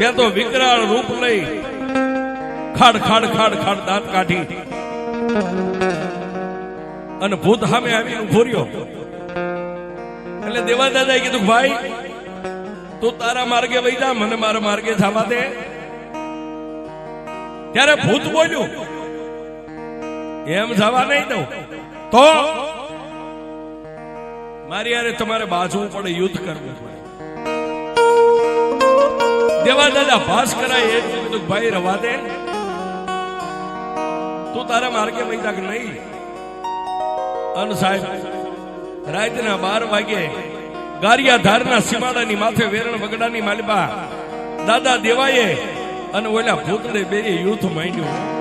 ત્યાં તો વિકરાળ રૂપ લઈ ખાડ ખાડ ખાડ ખાડ દાંત કાઢી. અને ભૂત સામે આવી ઊભો એટલે દેવા દાદાએ કીધું ભાઈ, તું તારા માર્ગે વહી જા, મને મારા માર્ગે જવા દે. ત્યારે ભૂત બોલ્યું, એમ જવા નહીં દઉં. તો મારી યારે તમારે બાજવું પડે, યુદ્ધ કરવું દેવા દાદા, ભાસ કરાય એ કીધું ભાઈ રવા દે. તું તારા માર્ગે જા કે નહીં. અન સાહેબ, રાતના બાર વાગે ગારિયા ધારના સીમાડાની માથે વેરણ વગડાની માલિબા દાદા દેવાએ અને ઓલા ભૂતડે બે યુથ માંડ્યું.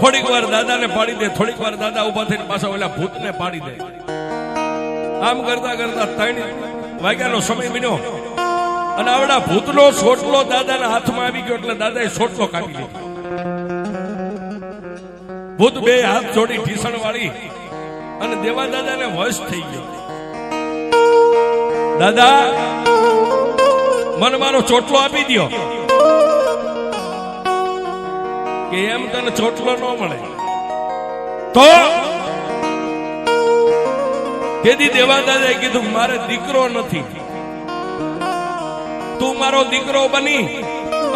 થોડીક વાર દાદાને પાડી દે, થોડીક વાર દાદા ઊભા થઈને પાછા ઓલા ભૂતને પાડી દે. આમ કરતા કરતા ત્રણ વાગ્યાનો સમય બન્યો અને આવડા ભૂતનો સોટલો દાદાના હાથમાં આવી ગયો એટલે દાદાએ સોટલો કાપી લીધો. ભૂત બે હાથ જોડી ઢીસણ વાળી અને દેવા દાદાને વશ થઈ ગયો. દાદા, મને ચોટલો આપી દ્યો. કે એમ તને ચોટલો ન મળે. તો તેથી દેવાદાદાએ કીધું, મારે દીકરો નથી. તું મારો દીકરો બની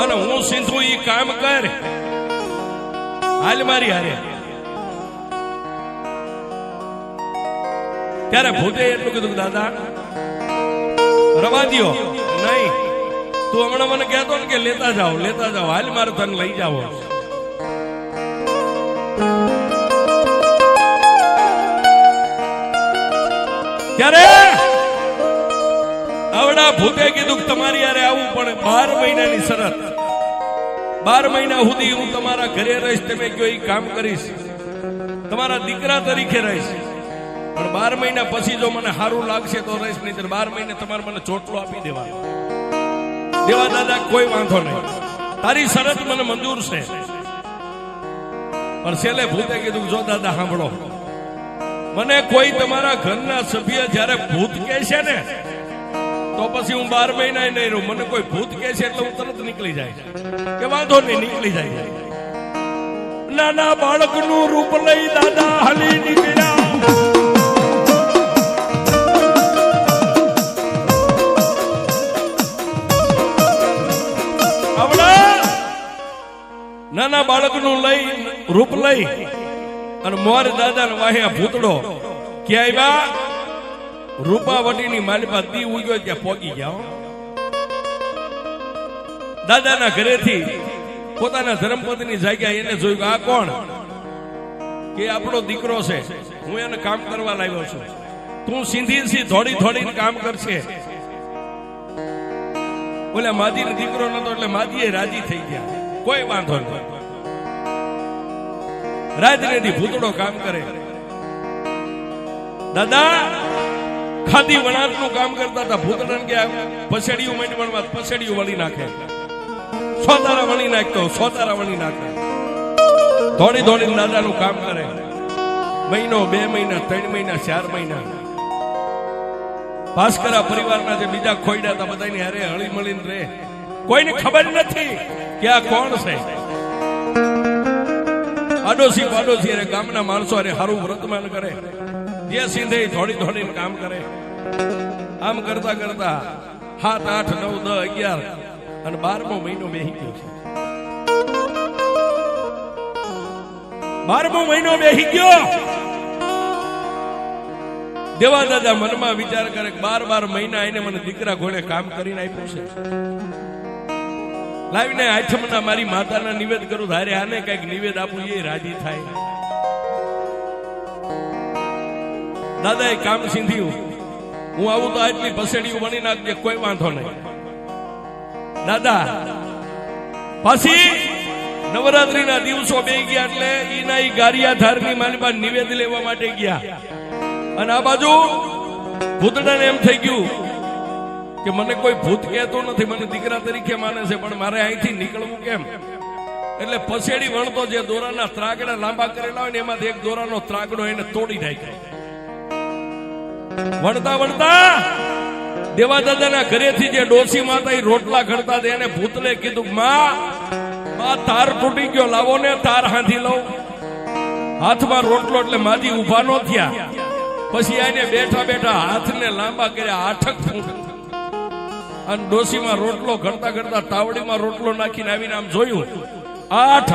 અને હું સિંધુ ઈ કામ કર. હાલ મારી હારે. ત્યારે ભૂતે એટલું કીધું દાદા, રવા દો નહીં, તું હમણાં મને કહેતો ને કે લેતા જાઓ લેતા જાઓ. હાલ મારે તને લઈ જાવો. ત્યારે આવડા ભૂતે કીધું તમારી યારે આવવું પણ બાર મહિનાની શરત. બાર મહિના સુધી હું તમારા ઘરે રહીશ, તમે કયો એ કામ કરીશ. તમારા દીકરા તરીકે રહીશ. પણ બાર મહિના પછી જો મને સારું લાગશે તો રહીશ નહીં બાર મહિને તમારે મને ચોટલો આપી દેવા દેવા દાદા, કોઈ વાંધો નહીં. તારી શરત મને મંજૂર છે. પણ ભૂતે કીધું, જો દાદા, સાંભળો. મને કોઈ તમારા ઘરના સભ્ય જ્યારે ભૂત કહે છે ને, તો પછી હું બાર મહિના નહીં રહું. મને કોઈ ભૂત કહે છે એટલે હું તરત નીકળી જાય. કે વાંધો નહીં, નીકળી જાય. નાના બાળકનું રૂપ લઈ દાદા હલી નીકળ્યા નાના બાળકનું લઈ, રૂપ લઈ અને મોર દાદા વાહ્યા ભૂતડો ક્યાંય આવ્યા? રૂપાવટીની માલિપા દી ઉગ્યો ત્યાં પોગી ગયા દાદાના ઘરેથી પોતાના ધર્મપત્ની જાગ્યા, એને જોયું કે આ કોણ? કે આપણો દીકરો છે, હું એને કામ કરવા લાવ્યો છું. તું સિંધી સી થોડી થોડીને કામ કરશે. ઓલા માજીનો દીકરો નતો, એટલે માજીએ રાજી થઈ ગયા. કોઈ વાંધો નહીં રાજનીતિ ભૂતડો કામ કરે. દાદા, ખાદી વણાટનું કામ કરતા હતા. ભૂતડાને કે પછેડિયું માંડી વણવા પછેડિયું વળી નાખે. સોતારા વળી નાખતો સોતારા વળી નાખે. થોડી થોડી દાદાનું કામ કરે. મહિનો, બે મહિના, ત્રણ મહિના, ચાર મહિના. ભાસ્કરા પરિવારના જે બીજા ખોઈડા હતા, બધાની હારે હળી મળીને રે કોઈને ખબર નથી કે આ કોણ છે. આડોશી પાડોશી અરે ગામના માણસો અરે હારું વ્રતમાન કરે. જે સિંધે થોડી થોડીને કામ કરે. આમ કરતા કરતા સાત, આઠ, નવ, દસ, અગિયાર અને બારમો મહિનો બેહી ગયો છે. બારમો મહિનો બેહી ગયો દેવા દાદા મનમાં વિચાર કરે બાર બાર મહિના એને મને દીકરા ઘોડે કામ કરીને આપ્યું છે. લાવીને આઠમના મારી માતાના નિવેદ કરું, ધારે આને કંઈક નિવેદ આપું, એ રાજી થાય. દાદા એ કામ સીંધ્યું. હું આવું તો આટલી પસેડીઓ બની નાખજે કોઈ વાંધો નહીં. દાદા, પછી નવરાત્રીના દિવસો બે ગયા એટલે ઈના ઈ ગારિયા મારી પાસે નિવેદ લેવા માટે ગયા. અને આ બાજુ ભૂતડાને એમ થઈ ગયું કે મને કોઈ ભૂત કહેતો નથી, મને દીકરા તરીકે માને છે, પણ મારે અહીંથી નીકળવું કેમ? એટલે પછેડી વણતો જે દોરાના ત્રાગડા લાંબા કરેલા હોય ને, એમાંથી એક દોરાનો ત્રાગડો એને તોડી નાખ્યો. વણતા વણતા, દેવાદાદાના ઘરેથી જે ડોસી માતા ઈ રોટલા ઘડતા હતા, એને ભૂતને કીધું, માં માં, તાર તૂટી ગયો, લાવો ને, તાર હાંધી લઉં. હાથમાં રોટલો એટલે માજી ઊભા નો થયા. પછી આને બેઠા બેઠા હાથને લાંબા કર્યા, આઠક ફૂટ અને ડોસીમાં રોટલો ઘડતા ઘડતા તાવડીમાં રોટલો નાખીને આવીને આમ જોયું. આઠ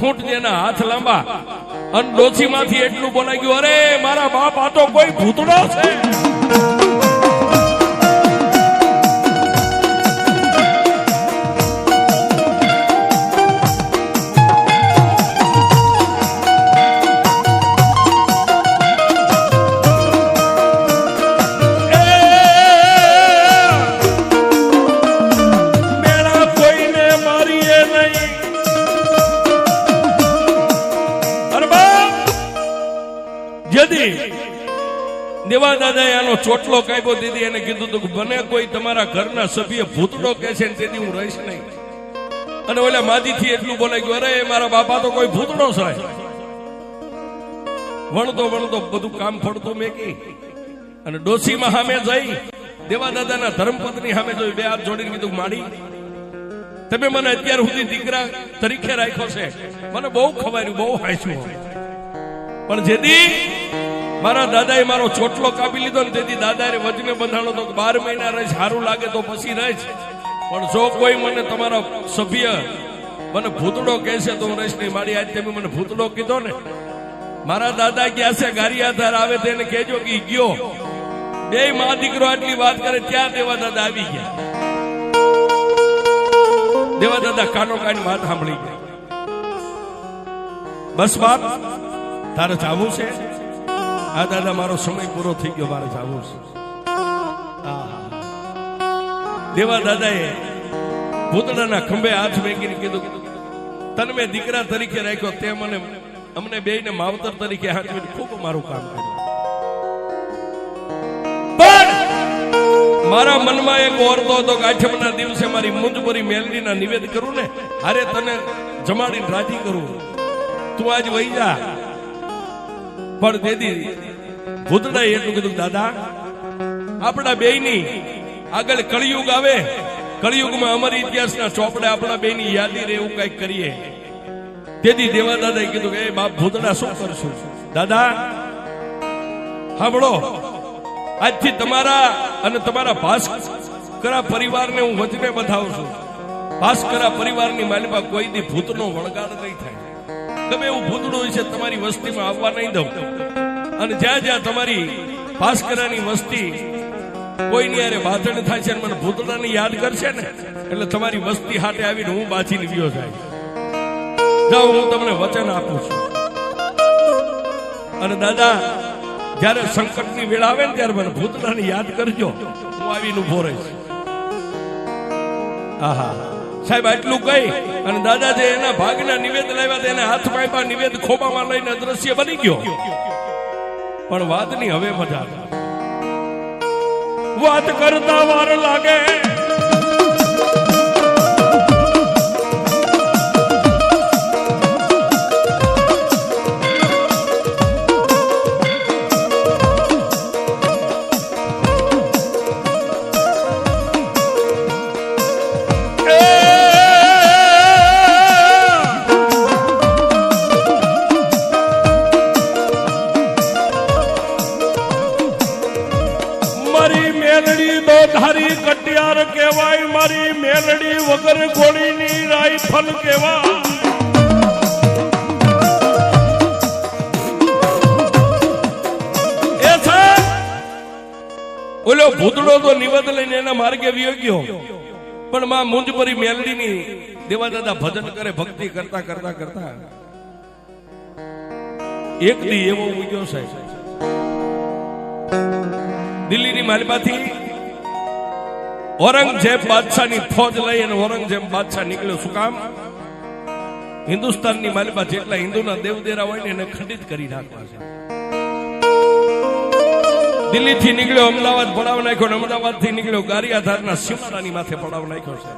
ફૂટ જેના હાથ લાંબા. અને ડોસીમાંથી એટલું બોલાઈ ગયું, અરે, મારા બાપ આ તો કોઈ ભૂતડો છે. ચોટલો કાપ્યો, દીદી એને કીધું તું કે બને કોઈ તમારા ઘરના સભ્ય ભૂતડો કે છે ને હું રહીશ નહીં. અને ઓલા માજીથી એટલું બોલે ગયું, અરે મારા બાપા તો કોઈ ભૂતડો છે. વણતો વણતો બધું કામ ફળતું મેકી. અને ડોસીમાં સામે જઈ દેવા ધર્મપત્ની સામે જોઈ, બે હાથ જોડીને કીધું, માડી, તમે મને અત્યાર સુધી દીકરા તરીકે રાખ્યો છે. મને બહુ ખવાયું બહુ હાંચ્યું પણ જેથી મારા દાદાએ મારો ચોટલો કાપી લીધો ને તેથી દાદાએ વજને બંધાણો તો બાર મહિના રહીશ, સારું લાગે તો પછી રહીશ. પણ જો કોઈ મને તમારા સભ્ય મને ભૂતડો કહેશે તો હું રહીશ નહીં. મારી આજ તમે મને ભૂતડો કીધો ને, મારા દાદા ગયા છે ગારિયાધાર આવે તેને કહેજો કે ગયો. બે મા દીકરો આટલી વાત કરે, ત્યાં દેવા દાદા આવી ગયા. દેવા દાદા કાનો કાન વાત સાંભળી ગયા. બસ બાપ, તારે જાવું છે? આ દાદા મારો સમય પૂરો થઈ ગયો, મારે જાવું છે. દેવા દાદાએ ભૂતડાના ખંભે હાથ મેકીને કીધું, તને મેં દીકરા તરીકે રાખ્યો, તે મને, અમને ને માવતર તરીકે હાથવીને ખૂબ મારું કામ કર્યું. પણ મારા મનમાં એક ઓરતો હતો કે આઠમના દિવસે મારી મુંજપરી મેલડીના નિવેદ કરું ને અરે તને જમાડીને રાજી કરું. તું આજ વહી જા. પણ દેદી ભૂતડાએ એટલું કીધું, દાદા, આપણા બેયની આગળ કળિયુગ આવે. કળિયુગમાં અમારી ઇતિહાસના ચોપડે આપણા બેયની યાદી રહે એવું કંઈક કરીએ. તેથી દેવા દાદાએ કીધું કે બાપ, ભૂતડા શું કરશું? દાદા, સાંભળો. આજથી તમારા અને તમારા ભાસ્કરા પરિવારને હું વચને બતાવું છું. ભાસ્કરા પરિવારની માલિપા કોઈ દી ભૂતનો વળગાડ નહીં થાય. ગમે એવું ભૂતડું છે, તમારી વસ્તીમાં આવવા નહીં દઉં. અને જ્યાં જ્યાં તમારી ભાસ્કરાની વસ્તી કોઈની યારે બાધણ થાય છે મને ભૂતડાની યાદ કરશે ને, એટલે તમારી વસ્તી હાટે આવીને હું બાજી વિયો જાય જાઓ, હું તમને વચન આપું છું. અને દાદા, જ્યારે સંકટની વેળા આવે ને ત્યારે મને ભૂતડાની યાદ કરજો. હું આવીને ઊભો રહીશ. આહા. સાહેબ, આટલું કહી અને દાદા જે એના ભાગના નિવેદ લાવ્યા તેને હાથ પાઇપા નિવેદ ખોબામાં લઈને દ્રશ્ય બની ગયો. પણ વાતની હવે મજા વાત કરતા વાર લાગે. ધારી કટિયાર કહેવાય, મારી મેલડી વગર ગોળીની રાઈફલ કહેવાય. ઓલો ભૂતડો તો નિવેદ લઈને એના માર્ગે વિયો પણ માં મુંજપરી મેલડીની દેવા દાદા ભજન કરે, ભક્તિ કરતા કરતા કરતા. એક દી એવો ઉગ્યો સાહેબ. દિલ્હીની માલિપાથી ઔરંગઝેબ બાદશાહની ફોજ લઈ અને ઔરંગઝેબ બાદશાહ નીકળ્યો. શું કામ? હિન્દુસ્તાનની માલિપા જેટલા હિન્દુના દેવદેરા હોય ને એને ખંડિત કરી નાખવા છે. દિલ્હીથી નીકળ્યો, અમદાવાદ પડાવ નાખ્યો અને અમદાવાદથી નીકળ્યો. ગારિયાધારના સીમાડાની માથે પડાવ નાખ્યો છે.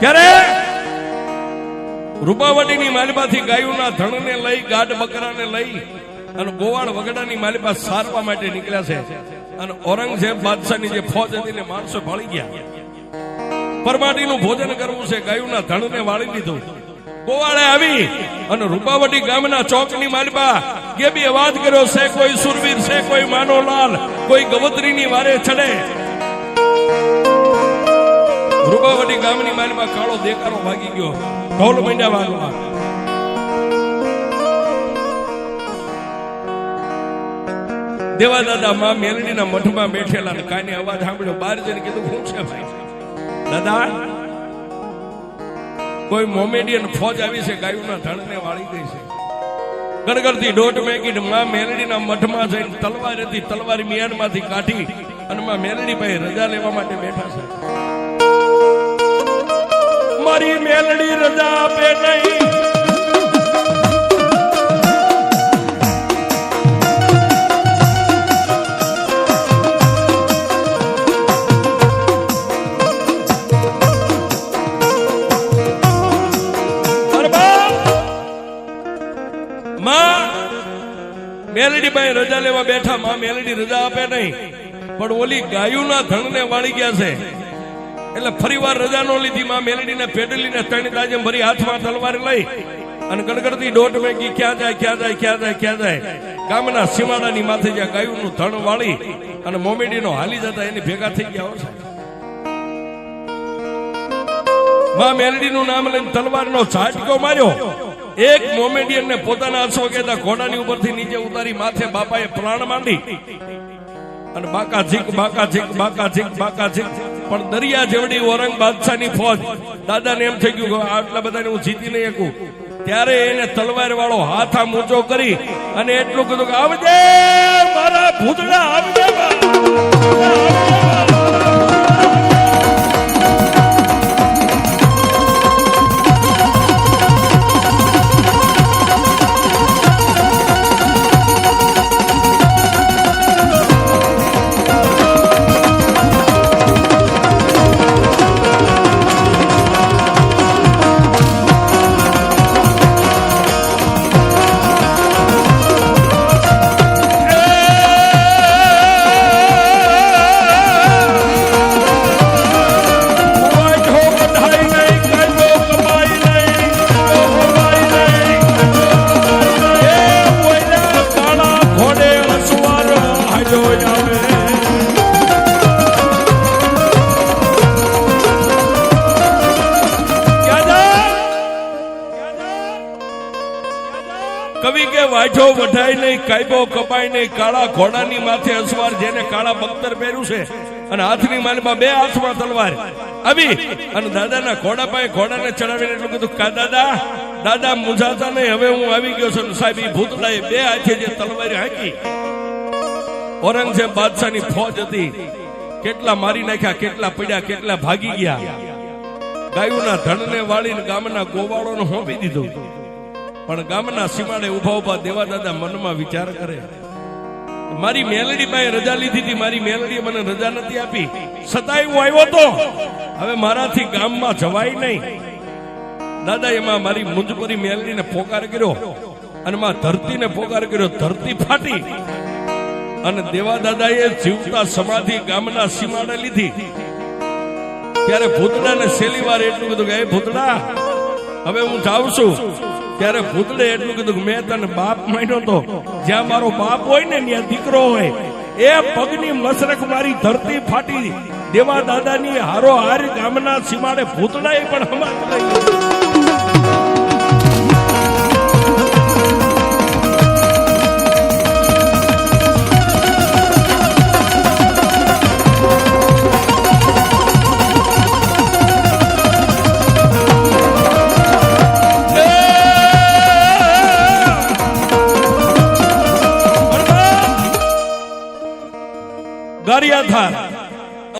ત્યારે રૂપાવટીની માલિપાથી ગાયુના ધણને લઈ, ગાઢ બકરાને લઈ અને ગોવાળ વગડાની માલિપા સારવા માટે નીકળ્યા છે. અને ઔરંગઝેબ બાદશાહની જે ફોજ હતી ને માણસો ભળી ગયા. પરમાટીનું ભોજન કરવું છે, ગાયોના ધણને વાળી દીધું. ગોવાળે આવી અને રૂપાવટી ગામના ચોકની માલિપા કે બી અવાજ કર્યો છે કોઈ સુરવીર છે કોઈ માનોલાલ, કોઈ ગવત્રીની વારે ચડે. રૂપાવટી ગામની માલિપા કાળો દેકારો ભાગી ગયો. ઢોલ મંડ્યા વાગવા. દેવા દાદા માં મેલડીના મઠમાં બેઠેલા ને કાને અવાજ સાંભળ્યો? બહાર જઈને કીધું, શું છે ભાઈ? દાદા, કોઈ મોમેડિયન ફોજ આવી છે, ગાયુના ધણને વાળી ગઈ છે. ગણગરથી દોઢ મેગી માં મેલડીના મઠમાં જઈને તલવાર હતી, તલવાર મિયાનમાંથી કાઢી અને માં મેલડી ભાઈ રજા લેવા માટે બેઠા છે. મારી મેલડી રજા આપે નહીં. મેલડી ભાઈ રજા લેવા બેઠા, માં મેલડી રજા આપે નહીં. પણ ઓલી ગાયુના ધણને વાળી ગયા છે. એટલે ફરીવાર રજા નો લીધી, માં મેલડીને પેડલીને ત્રણ તાજે ભરી હાથમાં તલવાર લઈ અને ગણગણતી દોઢ મેગી ક્યાં જાય ક્યાં જાય ક્યાં જાય ક્યાં જાય. ગામના સીમાડાની માથે જ્યાં ગાયુનું ધણ વાળી અને મોમેડીનો હાલી જતા એની ભેગા થઈ ગયા હોયમાં મેલડીનું નામ લઈને તલવારનો ઝાટકો માર્યો. એક મોમેડિયનને પોતાના અશ્વકેતા ઘોડાની ઉપરથી નીચે ઉતારી માથે બાપાએ પ્રાણ માંડી. અને બાકા ઝીક બાકા ઝીક બાકા ઝીક બાકા ઝીક. પણ દરિયા જેવડી ઓરંગ બાદશાહની ફોજ. દાદાને એમ થઈ ગયું કે આટલા બધાને હું જીતી નહીં શકું. ત્યારે એને તલવાર વાળો હાથ આમ ઊંચો કરી અને એટલું કીધું કે આવજે, મારા ભૂતડા, આવજે બા. નહીં કાયબો કપાય નહીં, કાળા ઘોડાની માથે અસવાર જેને કાળા બખ્તર પહેર્યું છે અને હાથની માલમાં બે હાથમાં તલવાર. આવી અને દાદાના ઘોડા પાસે ઘોડાને ચડાવીને એટલું કીધું, કા દાદા દાદા મુંજાતા નહીં, હવે હું આવી ગયો છું. સાહેબ એ ભૂતલાએ બે હાથે જે તલવારી હાંકી. ઔરંગઝેબ બાદશાહની ફોજ હતી. કેટલા મારી નાખ્યા, કેટલા પડ્યા, કેટલા ભાગી ગયા. ગાયુના ધણને વાળીને ગામના ગોવાળોને હોંપી દીધું. પણ ગામના સીમાડે ઊભા ઊભા દેવા દાદા મનમાં વિચાર કરે. મારી મેલડી પાસે રજા લીધી હતી, મારી મેલડીએ મને રજા નથી આપી. છતાંય હું આવ્યો તો. હવે મારાથી ગામમાં જવાય નહીં. દાદા એમાં મારી મુંજપરી મેલડીને પોકાર કર્યો અને માં ધરતીને પોકાર કર્યો, ધરતી ફાટી. અને દેવા દાદાએ જીવતા સમાધિ ગામના સીમાડે લીધી. ત્યારે ભૂતડાને છેલ્લી એટલું બધું કે ભૂતડા, હવે હું જાઉં છું. ત્યારે ભૂતડે એટલું કીધું મેં તને બાપ માન્યો તો, જ્યાં મારો બાપ હોય ને ત્યાં દીકરો હોય, એ પગની મસરખ મારી ધરતી ફાટી દેવા દાદાની હારો હાર ગામના સીમાડે ભૂતડાએ પણ હમાત લઈ ગારિયાધાર